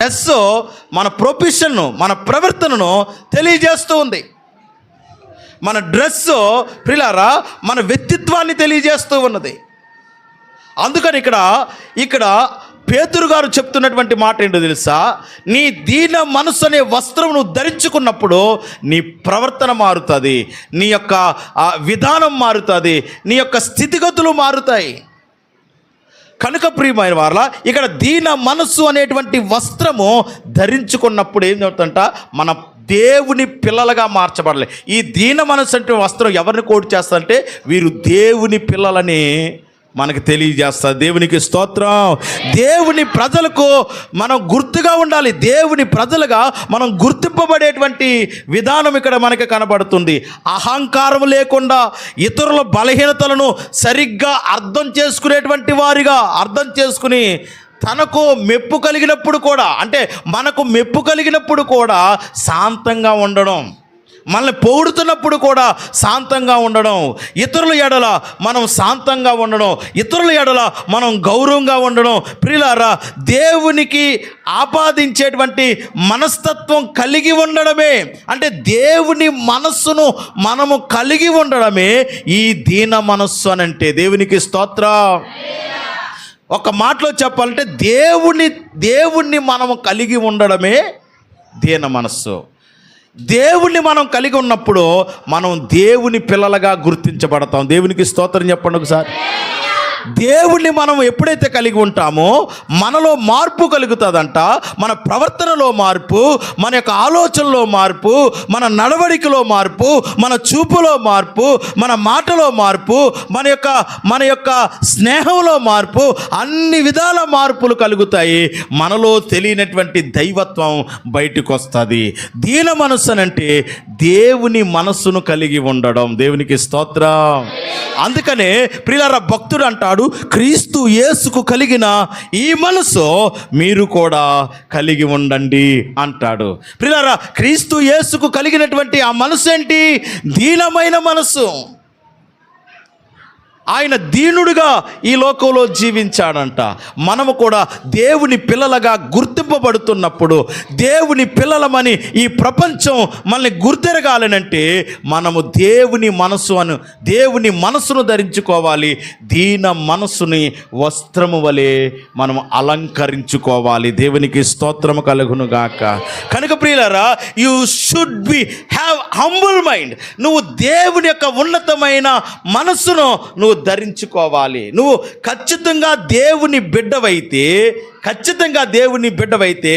Yes మన ప్రొఫెషన్ను మన ప్రవర్తనను తెలియజేస్తూ ఉంది. మన డ్రెస్ ప్రిలారా మన వ్యక్తిత్వాన్ని తెలియజేస్తూ ఉన్నది. అందుకని ఇక్కడ ఇక్కడ పేతురు గారు చెప్తున్నటువంటి మాట ఏంటో తెలుసా? నీ దీన మనసు అనే వస్త్రం నువ్వు ధరించుకున్నప్పుడు నీ ప్రవర్తన మారుతుంది నీ యొక్క ఆ, విధానం మారుతుంది నీ యొక్క స్థితిగతులు మారుతాయి. కనుక ప్రియమైన వారలా ఇక్కడ దీన మనస్సు అనేటువంటి వస్త్రము ధరించుకున్నప్పుడు ఏం చెప్తుంట మన దేవుని పిల్లలుగా మార్చబడలే. ఈ దీన మనస్సు అంటే వస్త్రం ఎవరిని కోడి చేస్తారంటే వీరు దేవుని పిల్లలని మనకు తెలియజేస్తారు దేవునికి స్తోత్రం. దేవుని ప్రజలకు మనం గుర్తుగా ఉండాలి. దేవుని ప్రజలుగా మనం గుర్తింపబడేటువంటి విధానం ఇక్కడ మనకి కనబడుతుంది. అహంకారం లేకుండా ఇతరుల బలహీనతలను సరిగ్గా అర్థం చేసుకునేటువంటి వారిగా అర్థం చేసుకుని తనకు మెప్పు కలిగినప్పుడు కూడా అంటే మనకు మెప్పు కలిగినప్పుడు కూడా శాంతంగా ఉండడం. మనల్ని పొగుడుతున్నప్పుడు కూడా శాంతంగా ఉండడం. ఇతరుల ఎడల మనం శాంతంగా ఉండడం. ఇతరుల ఎడల మనం గౌరవంగా ఉండడం. ప్రియులారా దేవునికి ఆపాదించేటువంటి మనస్తత్వం కలిగి ఉండడమే అంటే దేవుని మనస్సును మనము కలిగి ఉండడమే ఈ దీన మనస్సు అని అంటే. దేవునికి స్తోత్రం. ఒక మాటలో చెప్పాలంటే దేవుని దేవుణ్ణి మనము కలిగి ఉండడమే దీన మనస్సు. దేవుణ్ణి మనం కలిగి ఉన్నప్పుడు మనం దేవుని పిల్లలుగా గుర్తించబడతాం. దేవునికి స్తోత్రం చెప్పండి ఒకసారి. దేవుణ్ణి మనం ఎప్పుడైతే కలిగి ఉంటామో మనలో మార్పు కలుగుతుందంట. మన ప్రవర్తనలో మార్పు మన యొక్క ఆలోచనలో మార్పు మన నడవడికలో మార్పు మన చూపులో మార్పు మన మాటలో మార్పు మన యొక్క మన యొక్క స్నేహంలో మార్పు అన్ని విధాల మార్పులు కలుగుతాయి. మనలో తెలియనటువంటి దైవత్వం బయటకు వస్తుంది దీన మనస్సు అంటే దేవుని మనస్సును కలిగి ఉండడం. దేవునికి స్తోత్రం. అందుకనే ప్రియుల భక్తుడు అంటాడు క్రీస్తు యేసుకు కలిగిన ఈ మనసు మీరు కూడా కలిగి ఉండండి అంటాడు. ప్రియులార క్రీస్తు యేసుకు కలిగినటువంటి ఆ మనసు ఏంటి? దీనమైన మనసు. ఆయన దీనుడుగా ఈ లోకంలో జీవించాడంట. మనము కూడా దేవుని పిల్లలుగా గుర్తింపబడుతున్నప్పుడు దేవుని పిల్లలమని ఈ ప్రపంచం మనల్ని గుర్తెరగాలనంటే మనము దేవుని మనసు అను దేవుని మనసును ధరించుకోవాలి. దీన మనసుని వస్త్రము వలె మనం అలంకరించుకోవాలి. దేవునికి స్తోత్రము కలుగును గాక. కనుక ప్రియులరా you should be have humble mind నువ్వు దేవుని యొక్క ఉన్నతమైన మనస్సును నువ్వు ధరించుకోవాలి. నువ్వు ఖచ్చితంగా దేవుని బిడ్డవైతే ఖచ్చితంగా దేవుని బిడ్డవైతే